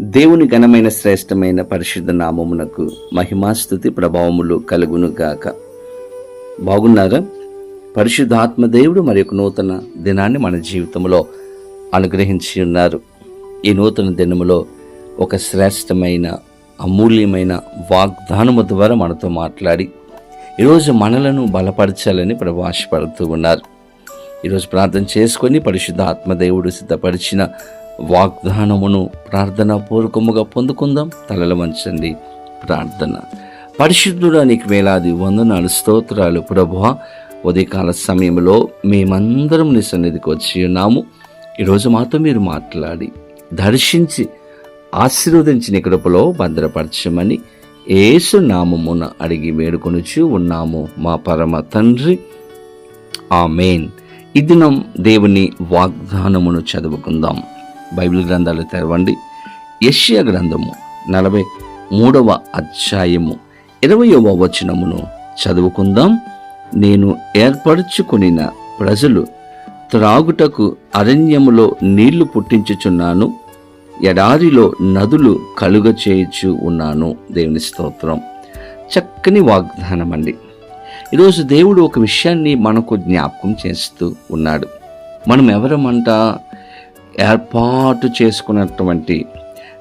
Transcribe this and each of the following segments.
దేవుని ఘనమైన శ్రేష్టమైన పరిశుద్ధ నామమునకు మహిమాస్థుతి ప్రభావములు కలుగును గాక. బాగున్నారా? పరిశుద్ధాత్మ దేవుడు మరి ఒక నూతన దినాన్ని మన జీవితంలో అనుగ్రహించి ఉన్నారు. ఈ నూతన దినములో ఒక శ్రేష్టమైన అమూల్యమైన వాగ్దానము ద్వారా మనతో మాట్లాడి ఈరోజు మనలను బలపరచాలని ప్రభు ఆశపడుతూ ఉన్నారు. ఈరోజు ప్రార్థన చేసుకొని పరిశుద్ధ ఆత్మదేవుడు సిద్ధపరిచిన వాగ్దానమును ప్రార్థన పూర్వకముగా పొందుకుందాం. తలలు వంచండి. ప్రార్థన. పరిశుద్ధుడా నీకు వేలాది వందనాలు స్తోత్రాలు ప్రభువ. ఉదయకాల సమయంలో మేమందరం నీ సన్నిధికి వచ్చి ఉన్నాము. ఈరోజు మాతో మీరు మాట్లాడి దర్శించి ఆశీర్వదించిన కృపలో భద్రపరచమని ఏసు నామమున అడిగి వేడుకొనుచు ఉన్నాము. మా పరమ తండ్రి. ఆమెన్. ఈ దినం దేవుని వాగ్దానమును చదువుకుందాం. బైబిల్ గ్రంథాలు తెరవండి. యష్యా గ్రంథము నలభై మూడవ అధ్యాయము ఇరవయవ వచనమును చదువుకుందాం. నేను ఏర్పరచుకునిన ప్రజలు త్రాగుటకు అరణ్యములో నీళ్ళు పుట్టించుచున్నాను. ఎడారిలో నదులు కలుగ చేయుచు ఉన్నాను. దేవుని స్తోత్రం. చక్కని వాగ్దానం అండి ఈరోజు దేవుడు ఒక విషయాన్ని మనకు జ్ఞాపకం చేస్తూ ఉన్నాడు. మనం ఎవరమంట ఏర్పాటు చేసుకున్నటువంటి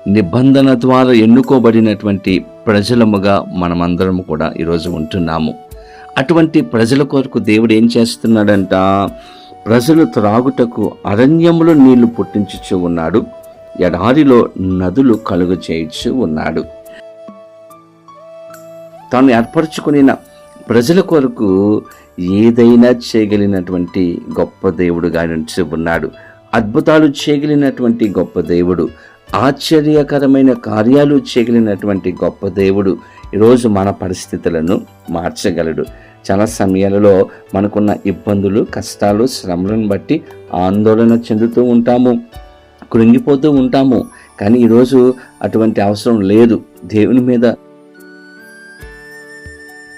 నిబంధన ద్వారా ఎన్నుకోబడినటువంటి ప్రజలముగా మనమందరం కూడా ఈరోజు ఉంటున్నాము. అటువంటి ప్రజల కొరకు దేవుడు ఏం చేస్తున్నాడంట? ప్రజలు త్రాగుటకు అరణ్యములో నీళ్ళు పుట్టించుచు ఉన్నాడు. ఎడారిలో నదులు కలుగు చేయించు ఉన్నాడు. తాను ఏర్పరచుకుని ప్రజల కొరకు ఏదైనా చేయగలిగినటువంటి గొప్ప దేవుడుగా నుంచి ఉన్నాడు. అద్భుతాలు చేయగలిగినటువంటి గొప్ప దేవుడు ఆశ్చర్యకరమైన కార్యాలు చేయగలిగినటువంటి గొప్ప దేవుడు ఈరోజు మన పరిస్థితులను మార్చగలడు. చాలా సమయాలలో మనకున్న ఇబ్బందులు కష్టాలు శ్రమలను బట్టి ఆందోళన చెందుతూ ఉంటాము కృంగిపోతూ ఉంటాము. కానీ ఈరోజు అటువంటి అవసరం లేదు. దేవుని మీద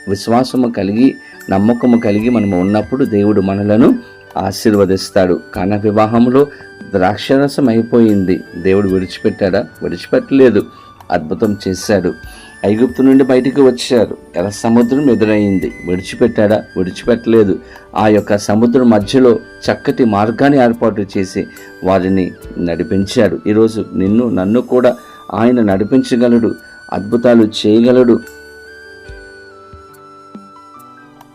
విశ్వాసము కలిగి నమ్మకము కలిగి మనము ఉన్నప్పుడు దేవుడు మనలను ఆశీర్వదిస్తాడు. కాన వివాహంలో ద్రాక్షరసం అయిపోయింది. దేవుడు విడిచిపెట్టాడా? విడిచిపెట్టలేదు. అద్భుతం చేశాడు. ఐగుప్తు నుండి బయటికి వచ్చారు. ఎర్ర సముద్రం ఎదురైంది. విడిచిపెట్టాడా? విడిచిపెట్టలేదు. ఆ యొక్క సముద్రం మధ్యలో చక్కటి మార్గాన్ని ఏర్పాటు చేసి వారిని నడిపించాడు. ఈరోజు నిన్ను నన్ను కూడా ఆయన నడిపించగలడు. అద్భుతాలు చేయగలడు.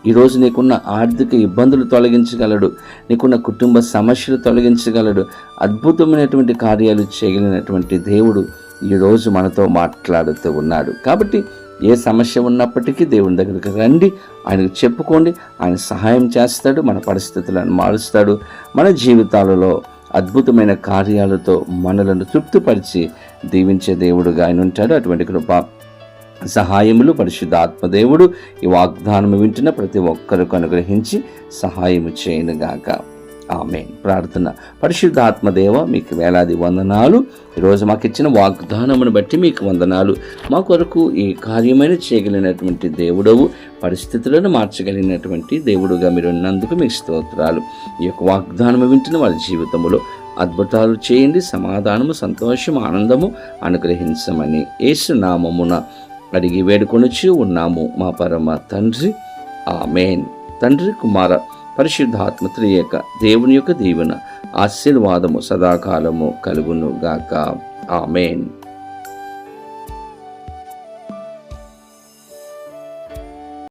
ఈరోజు నీకున్న ఆర్థిక ఇబ్బందులు తొలగించగలడు నీకున్న కుటుంబ సమస్యలు తొలగించగలడు అద్భుతమైనటువంటి కార్యాలు చేయగలిగినటువంటి దేవుడు ఈరోజు మనతో మాట్లాడుతూ ఉన్నాడు. కాబట్టి ఏ సమస్య ఉన్నప్పటికీ దేవుని దగ్గరికి రండి ఆయనకు చెప్పుకోండి ఆయన సహాయం చేస్తాడు మన పరిస్థితులను మారుస్తాడు మన జీవితాలలో అద్భుతమైన కార్యాలతో మనలను తృప్తిపరిచి దీవించే దేవుడుగా ఆయన ఉంటాడు. అటువంటి కృప సహాయములు పరిశుద్ధాత్మదేవుడు ఈ వాగ్దానము వింటున్న ప్రతి ఒక్కరికి అనుగ్రహించి సహాయము చేయనుగాక ఆమె ప్రార్థన. పరిశుద్ధాత్మదేవ మీకు వేలాది వందనాలు. ఈరోజు మాకు ఇచ్చిన వాగ్దానమును బట్టి మీకు వందనాలు. మా కొరకు ఈ కార్యమైన చేయగలిగినటువంటి దేవుడవు పరిస్థితులను మార్చగలిగినటువంటి దేవుడుగా మీరు ఉన్నందుకు మీకు స్తోత్రాలు. ఈ యొక్క వాగ్దానము వింటున్న వాళ్ళ జీవితంలో అద్భుతాలు చేయండి సమాధానము సంతోషం ఆనందము అనుగ్రహించమని ఏసునామమున అడిగి వేడుకొనుచు ఉన్నాము మా పరమ తండ్రి. ఆమెన్. తండ్రి కుమార పరిశుద్ధాత్మ త్రియక దేవుని యొక్క దీవెన ఆశీర్వాదము సదాకాలము కలుగును గాక. ఆమెన్.